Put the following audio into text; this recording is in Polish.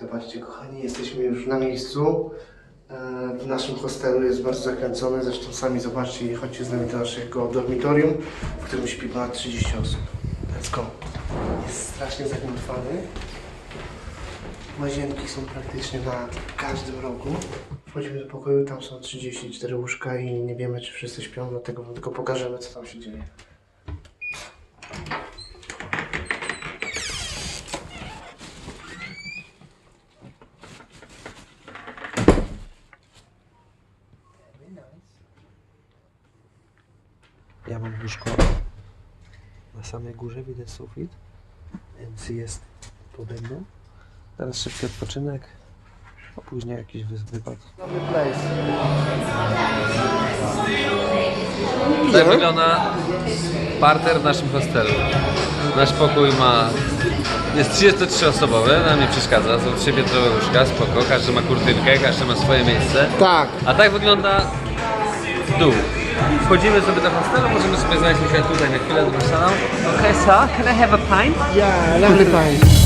Zobaczcie, kochani, jesteśmy już na miejscu. E, W naszym hostelu jest bardzo zakręcony, zresztą sami zobaczcie i chodźcie z nami do naszego dormitorium, w którym śpi ponad 30 osób. Let's go. Jest strasznie zagmatwany. Łazienki są praktycznie na każdym rogu. Wchodzimy do pokoju, tam są 34 łóżka i nie wiemy, czy wszyscy śpią, dlatego tylko pokażemy, co tam się dzieje. Ja mam łóżko na samej górze, widać sufit, więc jest pode mną. Teraz szybki odpoczynek, a później jakiś wy- wypad. Dobry place. Tak wygląda parter w naszym hostelu. Nasz pokój ma... jest 33-osobowy, nam nie przeszkadza, są trzypiętrowe łóżka, spoko, każdy ma kurtynkę, każdy ma swoje miejsce. Tak. A tak wygląda dół. Wchodzimy sobie do hostelu, możemy sobie znaleźć się tutaj na chwilę, do salon. Okay, sir, can I have a pint? Yeah, lovely place.